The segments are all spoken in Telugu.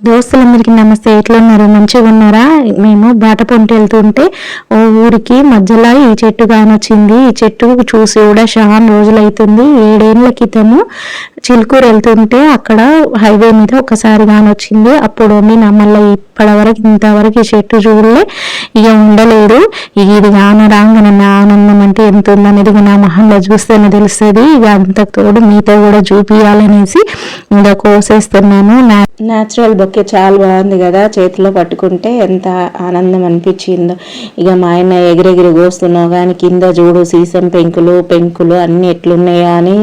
దోస్తులందరికీ నమస్తే. ఎట్లున్నారు? మంచిగా ఉన్నారా? మేము బాట పొంటి వెళ్తుంటే ఓ ఊరికి మధ్యలో ఈ చెట్టు కానొచ్చింది ఈ చెట్టు చూసి కూడా చాలా రోజులు అవుతుంది ఏడేళ్ళ క్రితము చిలుకూరు వెళ్తుంటే అక్కడ హైవే మీద ఒకసారి కానొచ్చింది అప్పుడు నా మళ్ళీ ఇప్పటి వరకు ఇంతవరకు ఈ చెట్టు చూడలే. ఇక ఉండలేదు. ఇది కాన రాగానే నా ఆనందం అంటే ఎంత ఉందనేది నా మహంలో చూస్తేనే తెలుస్తుంది. ఇక అంతకు తోడు మీతో కూడా చూపించాలనేసి ఇంకా కోసేస్తున్నాను. న్యాచురల్ న్యాచురల్ ఓకే చాలా బాగుంది కదా చేతిలో పట్టుకుంటే ఎంత ఆనందం అనిపించిందో. ఇక మా ఆయన ఎగిరెగిరి కోస్తున్నావు కానీ కింద చూడు సీసం పెంకులు పెంకులు అన్నీ ఎట్లున్నాయా అని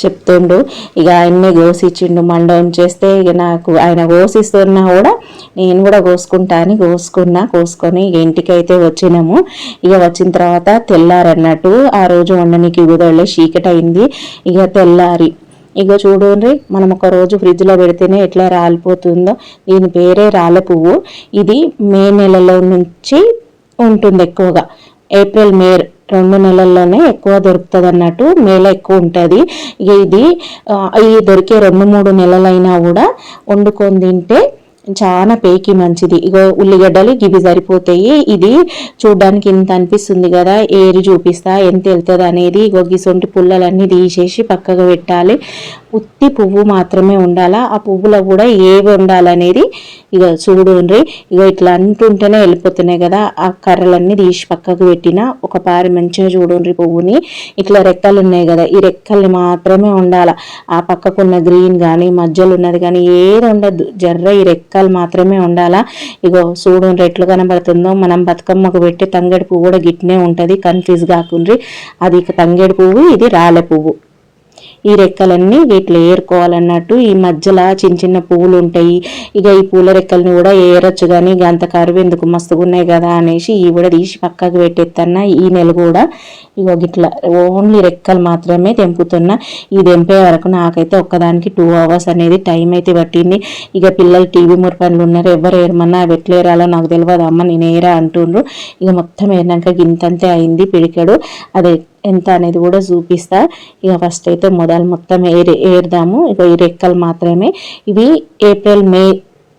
చెప్తుండు. ఇక ఆయన్నే కోసిచ్చిండు మండవం చేస్తే ఇక నాకు ఆయన కోసిస్తున్నా కూడా నేను కూడా కోసుకుంటా అని కోసుకున్నా కోసుకొని ఇంటికైతే వచ్చినాము. ఇక వచ్చిన తర్వాత తెల్లారన్నట్టు ఆ రోజు వండనికి కుదరలే చీకటి అయింది ఇక తెల్లారి ఇగో చూడండి మనం ఒక రోజు ఫ్రిడ్జ్లో పెడితేనే ఎట్లా రాలిపోతుందో. దీని పేరే రాళ్ళ పువ్వు. ఇది మే నెలలో నుంచి ఉంటుంది ఎక్కువగా. ఏప్రిల్ మే రెండు నెలల్లోనే ఎక్కువ దొరుకుతుంది అన్నట్టు మేలో ఎక్కువ ఉంటుంది. ఇక ఇది ఈ దొరికే రెండు మూడు నెలలైనా కూడా వండుకొని తింటే చాలా పేకి మంచిది. ఇగో ఉల్లిగడ్డలు ఇవి సరిపోతాయి. ఇది చూడ్డానికి ఇంత అనిపిస్తుంది కదా ఏరి చూపిస్తా ఎంత వెళ్తుంది అనేది ఇగో గిసొంటి పుల్లలన్నీ తీసేసి పక్కకు పెట్టాలి. ఉత్తి పువ్వు మాత్రమే ఉండాలా? ఆ పువ్వులో కూడా ఏవి ఉండాలనేది ఇక చూడండి ఇక ఇట్లా అంటుంటేనే వెళ్ళిపోతున్నాయి కదా. ఆ కర్రలన్నీ తీసి పక్కకు పెట్టిన ఒక పారి మంచిగా చూడండి పువ్వుని. ఇట్లా రెక్కలు ఉన్నాయి కదా ఈ రెక్కల్ని మాత్రమే ఉండాల? ఆ పక్కకున్న గ్రీన్ కానీ మధ్యలో ఉన్నది కానీ ఏది ఉండదు జర్ర ఈ రెక్కలు మాత్రమే ఉండాలా? ఇగో చూడండి ఎట్లు కనబడుతుందో. మనం బతుకమ్మకు పెట్టి తంగేడు పువ్వు కూడా గిట్నే ఉంటుంది. కన్ఫ్యూజ్ కాకుండ్రి అది ఇక తంగేడు పువ్వు ఇది రాలే పువ్వు. ఈ రెక్కలన్నీ వీటిలో ఏరుకోవాలన్నట్టు ఈ మధ్యలో చిన్న చిన్న పువ్వులు ఉంటాయి. ఇక ఈ పూల రెక్కల్ని కూడా ఏరొచ్చు కానీ ఇక అంత కరువు ఎందుకు? మస్తుగా ఉన్నాయి కదా అనేసి ఈ కూడా తీసి పక్కకు పెట్టేత్తన్న ఈ నెల కూడా ఇక గిట్లా ఓన్లీ రెక్కలు మాత్రమే తెంపుతున్నా. ఈ తెంపే వరకు నాకైతే ఒక్కదానికి టూ అవర్స్ అనేది టైం అయితే పట్టింది. ఇక పిల్లలు టీవీ మురపనులు ఉన్నారు. ఎవరు ఏరమన్నా అవి ఎట్లా ఏరాలో నాకు తెలియదు అమ్మ నేను ఏరా అంటుండ్రు. ఇక మొత్తం ఏరినాక గింతంతే అయింది పిడికెడు. అదే ఎంత అనేది కూడా చూపిస్తా. ఇక ఫస్ట్ అయితే మొదలు మొత్తం ఏరి ఏరుదాము. ఇక ఈ రెక్కలు మాత్రమే. ఇవి ఏప్రిల్ మే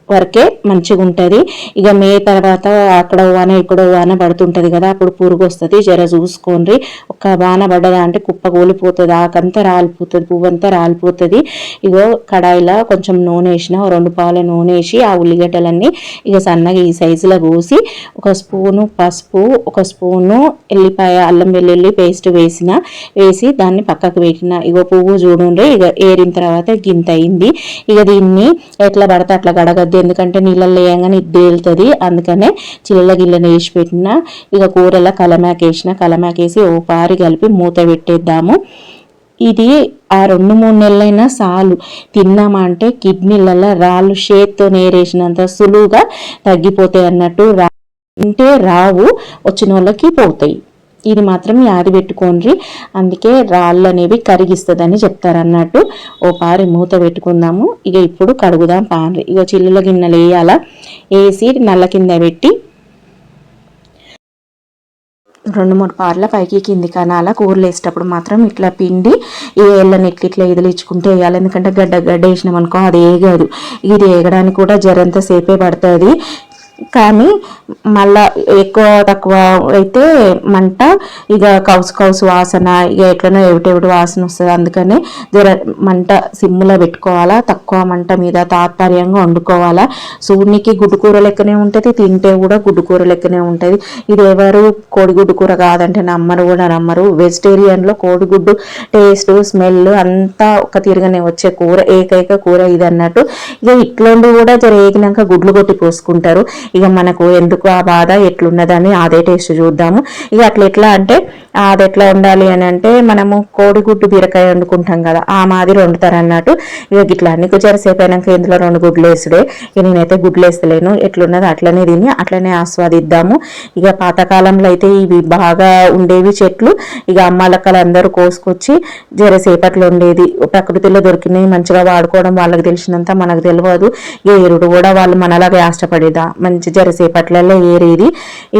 వరకే మంచిగా ఉంటుంది ఇక మే తర్వాత అక్కడ వాన ఇక్కడ వాన పడుతుంటుంది కదా అప్పుడు పురుగు వస్తుంది జర చూసుకోండి. ఒక వాన పడ్డదా అంటే కుప్ప కూలిపోతుంది ఆకంతా రాలిపోతుంది పువ్వు అంతా రాలిపోతుంది. ఇగో కడాయిలో కొంచెం నూనె వేసిన రెండు పాల నూనె వేసి ఆ ఉల్లిగడ్డలన్నీ ఇక సన్నగా ఈ సైజులో కోసి ఒక స్పూను పసుపు ఒక స్పూను ఎల్లిపాయ అల్లం వెల్లుల్లి పేస్ట్ వేసిన వేసి దాన్ని పక్కకు పెట్టిన. ఇగో పువ్వు చూడండి ఇక ఏరిన తర్వాత గింత అయింది. ఇక దీన్ని ఎట్లా పడితే అట్లా గడగద్దు. ఎందుకంటే నీళ్ళల్లో వేయంగానే ఇది తేలుతుంది. అందుకనే చిల్లల గిల్లెని వేసి పెట్టిన. ఇక కూరలో కలమాక వేసిన. కలమాక వేసి ఓ పారి కలిపి మూత పెట్టేద్దాము. ఇది ఆ రెండు మూడు నెలలైనా సాలు తిన్నామంటే కిడ్నీలలో రాళ్ళు చేత్తో నేరేసినంత సులువుగా తగ్గిపోతాయి అన్నట్టు రా తింటే రావు. వచ్చిన వాళ్ళకి పోతాయి. ఇది మాత్రం యాది పెట్టుకోండి. అందుకే రాళ్ళు అనేవి కరిగిస్తుందని చెప్తారు అన్నట్టు ఓ పారి మూత పెట్టుకుందాము. ఇక ఇప్పుడు కడుగుదాం పాన్రి ఇక చిల్లుల గిన్నెలు వేయాలా. వేసి నల్ల కింద పెట్టి రెండు మూడు పార్ల పైకి కింది కనాల కూరలు వేసేటప్పుడు మాత్రం ఇట్లా పిండి ఈ ఏళ్ళని ఇట్లా ఇట్లా ఎదిలించుకుంటే వేయాలి. ఎందుకంటే గడ్డ గడ్డ వేసినాం అనుకో అది వేయగదు ఇది వేయడానికి కూడా జరంత సేపే పడుతుంది. కానీ మళ్ళా ఎక్కువ తక్కువ అయితే మంట ఇక కౌసు కౌసు వాసన ఇక ఎట్లనో ఎవిటెవిటి వాసన వస్తుంది. అందుకనే జర మంట సిమ్ములో పెట్టుకోవాలా తక్కువ మంట మీద తాత్పర్యంగా వండుకోవాలా. సూర్యునికి గుడ్డుకూర లెక్కనే ఉంటుంది తింటే కూడా గుడ్డు కూర లెక్కనే ఉంటుంది. ఇది ఎవరు కోడిగుడ్డు కూర కాదంటే నమ్మరు కూడా నమ్మరు. వెజిటేరియన్లో కోడిగుడ్డు టేస్ట్ స్మెల్ అంతా ఒక తీరుగానే వచ్చే కూర ఏకైక కూర ఇది అన్నట్టు. ఇక ఇట్లుండి కూడా జర ఏగినాక గుడ్లు కొట్టి పోసుకుంటారు. ఇక మనకు ఎందుకు ఆ బాధ ఎట్లున్నదని అదే టేస్ట్ చూద్దాము. ఇక అట్లా ఎట్లా అంటే అది ఎట్లా ఉండాలి అని అంటే మనము కోడిగుడ్డు బీరకాయ వండుకుంటాం కదా ఆ మాదిరి వండుతారు అన్నట్టు. ఇక ఇట్లా అన్ని జరసేపు అయినాక ఇందులో రెండు గుడ్లు వేసుడే. ఇక నేనైతే గుడ్లు వేస్తలేను ఎట్లున్నది అట్లనే తిని అట్లనే ఆస్వాదిద్దాము. ఇక పాతకాలంలో అయితే ఇవి బాగా ఉండేవి చెట్లు. ఇక అమ్మలక్కలు అందరూ కోసుకొచ్చి జరసేపట్లో ఉండేది. ప్రకృతిలో దొరికినవి మంచిగా వాడుకోవడం వాళ్ళకి తెలిసినంత మనకు తెలియదు. ఎరుడు కూడా వాళ్ళు మనలాగా ఆష్టపడేదా మంచి జరసేపట్లలో ఏరేది.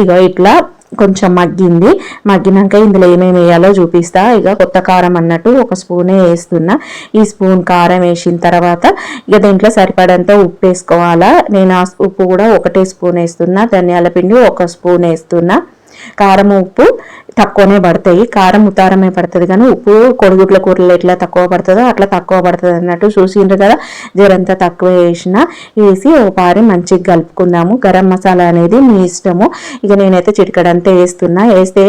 ఇక ఇట్లా కొంచెం మగ్గింది. మగ్గినాక ఇందులో ఏమేమి వేయాలో చూపిస్తా. ఇక కొత్త కారం అన్నట్టు ఒక స్పూనే వేస్తున్నా. ఈ స్పూన్ కారం వేసిన తర్వాత ఇక దీంట్లో సరిపడంత ఉప్పు వేసుకోవాలా. నేను ఆ ఉప్పు కూడా ఒకటే స్పూన్ వేస్తున్నా. ధనియాల పిండి ఒక స్పూన్ వేస్తున్నా. కారం ఉప్పు తక్కువనే పడతాయి. కారం ఉతారమే పడుతుంది కానీ ఉప్పు కొడుగుట్ల కూరలు ఎట్లా తక్కువ పడుతుందో అట్లా తక్కువ పడుతుంది అన్నట్టు చూసిండ్రు కదా. జరంతా తక్కువ వేసిన వేసి ఒక పారి మంచిగా కలుపుకుందాము. గరం మసాలా అనేది మీ ఇష్టము. ఇక నేనైతే చిటికడంతా వేస్తున్నా. వేస్తే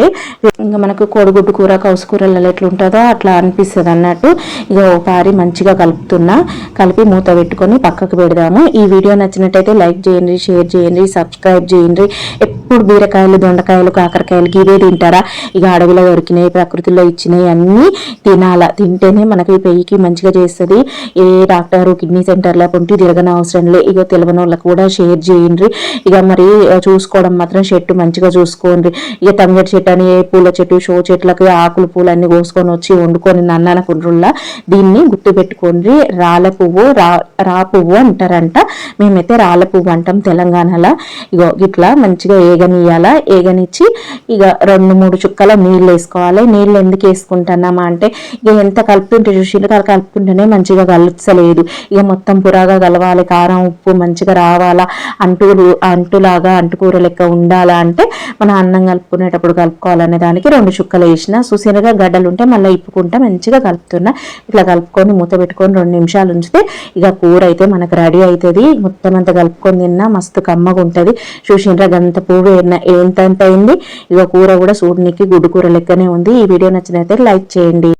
ఇంకా మనకు కోడిగుడ్డు కూర కౌసు కూరలలో ఎట్లా ఉంటుందో అట్లా అనిపిస్తుంది అన్నట్టు ఇక ఒక పారి మంచిగా కలుపుతున్నా. కలిపి మూత పెట్టుకొని పక్కకు పెడదాము. ఈ వీడియో నచ్చినట్టయితే లైక్ చేయండి షేర్ చేయండి సబ్స్క్రైబ్ చేయండి. ఎప్పుడు బీరకాయలు దొండకాయలు కాకరకాయలకి ఇదే తింటారా? ఇక అడవిలో దొరికినాయి ప్రకృతిలో ఇచ్చినాయి అన్నీ తినాలా. తింటేనే మనకి పెయ్యికి మంచిగా చేస్తుంది. ఏ డాక్టర్ కిడ్నీ సెంటర్లో కొంటే తిరగని అవసరం లే. ఇక తెలియని వాళ్ళకి కూడా షేర్ చేయండి ఇక మరి చూసుకోవడం మాత్రం చెట్టు మంచిగా చూసుకోండి ఇక తంగడి చెట్టు అని పూల చెట్టు షో చెట్లకి ఆకులు పూలు అన్ని కోసుకొని వచ్చి వండుకొని నన్నాన కుండ్రుల్లా దీన్ని గుర్తు పెట్టుకోండి రాళ్ళ పువ్వు రా రా పువ్వు అంటారంట. మేమైతే రాళ్ళ పువ్వు అంటాం తెలంగాణలో. ఇగో ఇట్లా మంచిగా ఏగనియాలా ఏగనిచ్చి ఇక రెండు మూడు చుక్కల నీళ్ళు వేసుకోవాలి. నీళ్ళు ఎందుకు వేసుకుంటున్నామా అంటే ఇక ఎంత కలుపుతుంటే చూసిండ్రు అలా కలుపుకుంటేనే మంచిగా కలుస్తలేదు. ఇక మొత్తం పురాగా కలవాలి. కారం ఉప్పు మంచిగా రావాలా? అంటు అంటులాగా అంటుకూర లెక్క ఉండాలా అంటే మన అన్నం కలుపుకునేటప్పుడు కలుపుకోవాలనే దానికి రెండు చుక్కలు వేసిన సుసినగా గడ్డలు ఉంటే మళ్ళీ ఇప్పుకుంటా మంచిగా కలుపుతున్నా. ఇట్లా కలుపుకొని మూత పెట్టుకొని రెండు నిమిషాలు ఉంచితే ఇక కూర అయితే మనకు రెడీ అవుతుంది మొత్తం అంతా కలుపుకొని తిన్నా మస్తు కమ్మగా ఉంటుంది చూసినరా గంత పువ్వు ఎంత ఎంత అయింది? ఇక కూర కూడా చూడనికి గుడ్డు కూర లెక్కనే ఉంది. ఈ వీడియో నచ్చినైతే లైక్ చేయండి.